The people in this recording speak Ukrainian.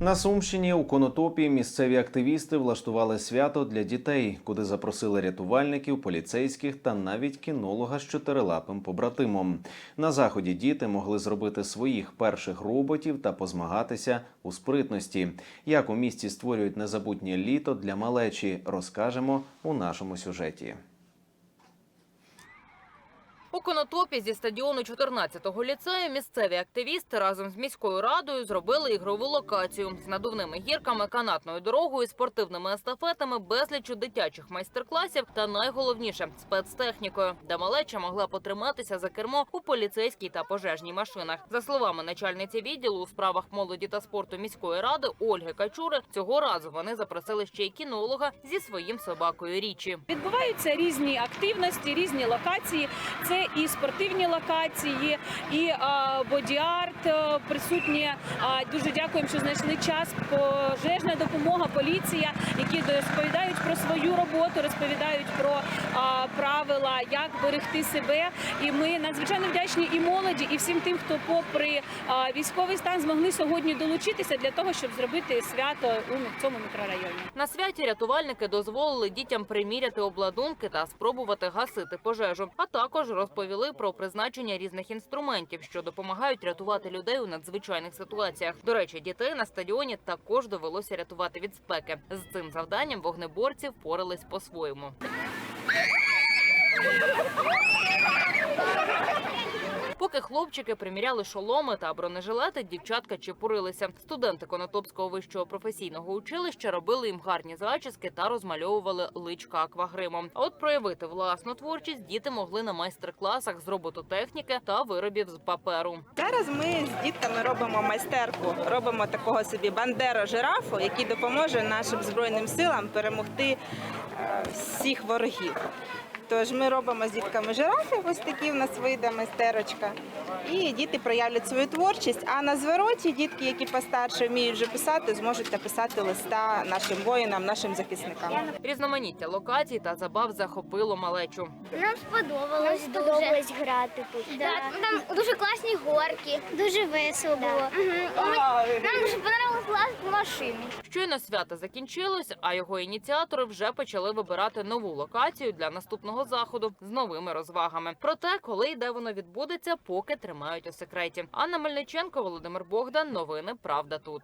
На Сумщині у Конотопі місцеві активісти влаштували свято для дітей, куди запросили рятувальників, поліцейських та навіть кінолога з чотирилапим побратимом. На заході діти могли зробити своїх перших роботів та позмагатися у спритності. Як у місті створюють незабутнє літо для малечі, розкажемо у нашому сюжеті. У Конотопі зі стадіону 14-го ліцею місцеві активісти разом з міською радою зробили ігрову локацію з надувними гірками, канатною дорогою, спортивними естафетами, безлічу дитячих майстер-класів та найголовніше спецтехнікою, де малеча могла потриматися за кермо у поліцейській та пожежній машинах. За словами начальниці відділу у справах молоді та спорту міської ради Ольги Качури, цього разу вони запросили ще й кінолога зі своїм собакою Річі. Відбуваються різні активності, різні локації. Це і спортивні локації, і боді-арт присутні. Дуже дякуємо, що знайшли час. Пожежна допомога, поліція, які розповідають про свою роботу, розповідають про правила, як берегти себе. І ми надзвичайно вдячні і молоді, і всім тим, хто, попри військовий стан, змогли сьогодні долучитися для того, щоб зробити свято у цьому мікрорайоні. На святі рятувальники дозволили дітям приміряти обладунки та спробувати гасити пожежу. А також розповіли про призначення різних інструментів, що допомагають рятувати людей у надзвичайних ситуаціях. До речі, дітей на стадіоні також довелося рятувати від спеки. З цим завданням вогнеборці впорались по-своєму. Хлопчики приміряли шоломи та бронежилети, дівчатка чепурилися. Студенти Конотопського вищого професійного училища робили їм гарні зачіски та розмальовували личка аквагримом. А от проявити власну творчість діти могли на майстер-класах з робототехніки та виробів з паперу. Зараз ми з дітками робимо майстерку, робимо такого собі бандеро жирафу, який допоможе нашим збройним силам перемогти е, всіх ворогів. Тож ми робимо з дітками жирафів, ось такі в нас вийде майстерочка. І діти проявлять свою творчість. А на звороті дітки, які постарше вміють вже писати, зможуть написати листа нашим воїнам, нашим захисникам. Різноманіття локацій та забав захопило малечу. Нам сподобалось Нам дуже. сподобалось грати тут. Да, Там дуже класні горки. Дуже весело було. Мгм. Ми- Нам дуже машини. Щойно свято закінчилось, а його ініціатори вже почали вибирати нову локацію для наступного заходу з новими розвагами. Проте, коли і де воно відбудеться, поки тримають у секреті. Анна Мельниченко, Володимир Богдан. Новини Правда тут.